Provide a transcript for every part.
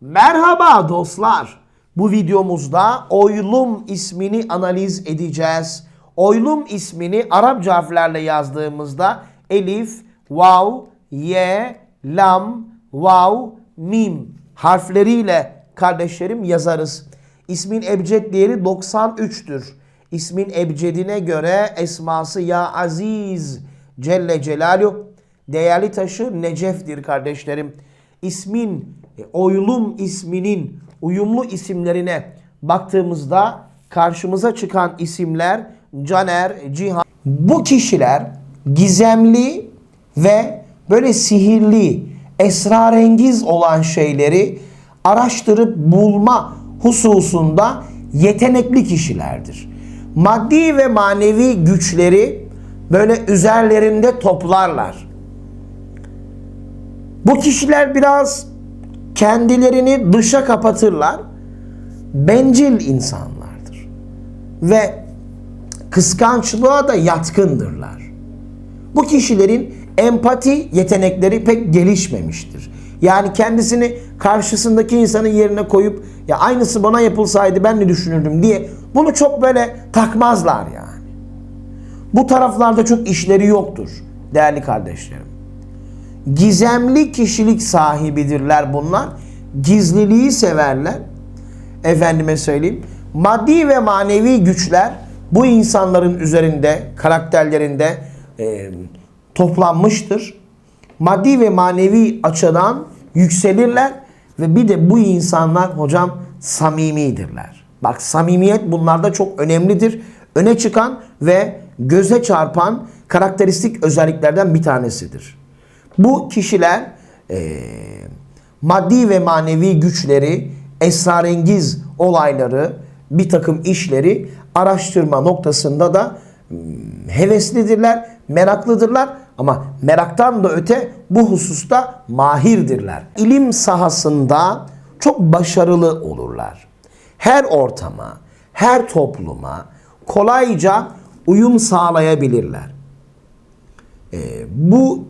Merhaba dostlar. Bu videomuzda oylum ismini analiz edeceğiz. Oylum ismini Arapça harflerle yazdığımızda elif, vav, ye, lam, vav, mim harfleriyle kardeşlerim yazarız. İsmin ebced değeri 93'tür. İsmin ebcedine göre esması ya aziz Celle Celaluhu değerli taşı Necef'tir kardeşlerim. İsmin, e, oylum isminin uyumlu isimlerine baktığımızda karşımıza çıkan isimler Caner, Cihan. Bu kişiler gizemli ve böyle sihirli, esrarengiz olan şeyleri araştırıp bulma hususunda yetenekli kişilerdir. Maddi ve manevi güçleri böyle üzerlerinde toplarlar. Bu kişiler biraz kendilerini dışa kapatırlar. Bencil insanlardır. Ve kıskançlığa da yatkındırlar. Bu kişilerin empati yetenekleri pek gelişmemiştir. Yani kendisini karşısındaki insanın yerine koyup ya aynısı bana yapılsaydı ben ne düşünürdüm diye bunu çok böyle takmazlar yani. Bu taraflarda çok işleri yoktur değerli kardeşlerim. Gizemli kişilik sahibidirler bunlar. Gizliliği severler. Efendime söyleyeyim. Maddi ve manevi güçler bu insanların üzerinde, karakterlerinde e, toplanmıştır. Maddi ve manevi açıdan yükselirler ve bir de bu insanlar hocam samimidirler. Bak samimiyet bunlarda çok önemlidir. Öne çıkan ve göze çarpan karakteristik özelliklerden bir tanesidir. Bu kişiler e, maddi ve manevi güçleri, esrarengiz olayları, bir takım işleri araştırma noktasında da hmm, heveslidirler, meraklıdırlar ama meraktan da öte bu hususta mahirdirler. İlim sahasında çok başarılı olurlar. Her ortama, her topluma kolayca uyum sağlayabilirler. Ee, bu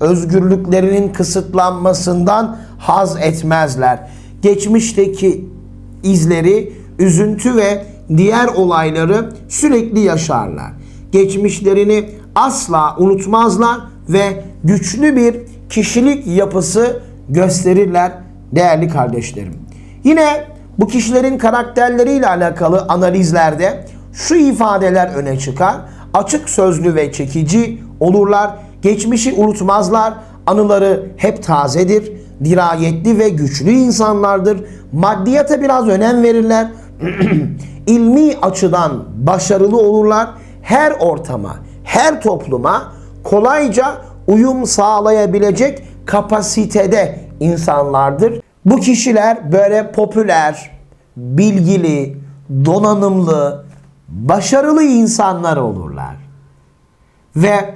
Özgürlüklerinin kısıtlanmasından haz etmezler. Geçmişteki izleri, üzüntü ve diğer olayları sürekli yaşarlar. Geçmişlerini asla unutmazlar ve güçlü bir kişilik yapısı gösterirler değerli kardeşlerim. Yine bu kişilerin karakterleriyle alakalı analizlerde şu ifadeler öne çıkar. Açık sözlü ve çekici olurlar. Geçmişi unutmazlar. Anıları hep tazedir. Dirayetli ve güçlü insanlardır. Maddiyata biraz önem verirler. İlmi açıdan başarılı olurlar. Her ortama, her topluma kolayca uyum sağlayabilecek kapasitede insanlardır. Bu kişiler böyle popüler, bilgili, donanımlı, başarılı insanlar olurlar. Ve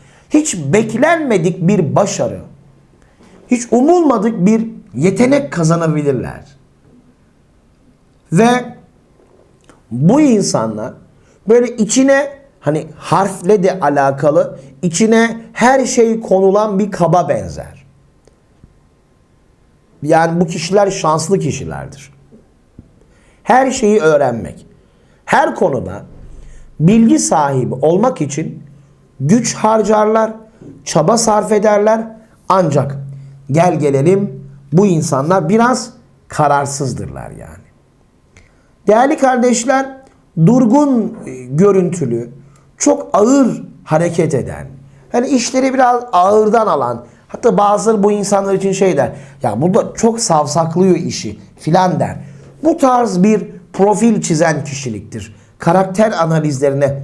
hiç beklenmedik bir başarı, hiç umulmadık bir yetenek kazanabilirler. Ve bu insanlar böyle içine hani harfle de alakalı içine her şey konulan bir kaba benzer. Yani bu kişiler şanslı kişilerdir. Her şeyi öğrenmek. Her konuda bilgi sahibi olmak için güç harcarlar, çaba sarf ederler. Ancak gel gelelim bu insanlar biraz kararsızdırlar yani. Değerli kardeşler, durgun e, görüntülü, çok ağır hareket eden, hani işleri biraz ağırdan alan, hatta bazıları bu insanlar için şey der, ya bu çok savsaklıyor işi filan der. Bu tarz bir profil çizen kişiliktir. Karakter analizlerine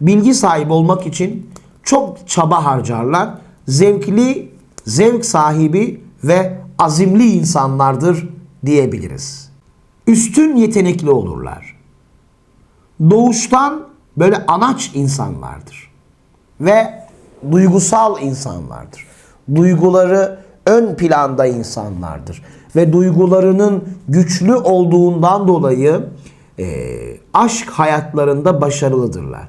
bilgi sahibi olmak için çok çaba harcarlar. Zevkli, zevk sahibi ve azimli insanlardır diyebiliriz. Üstün yetenekli olurlar doğuştan böyle anaç insanlardır. Ve duygusal insanlardır. Duyguları ön planda insanlardır. Ve duygularının güçlü olduğundan dolayı e, aşk hayatlarında başarılıdırlar.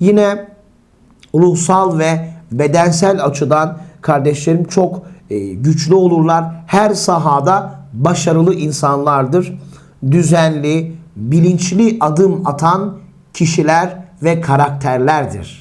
Yine ruhsal ve bedensel açıdan kardeşlerim çok e, güçlü olurlar. Her sahada başarılı insanlardır. Düzenli, bilinçli adım atan kişiler ve karakterlerdir.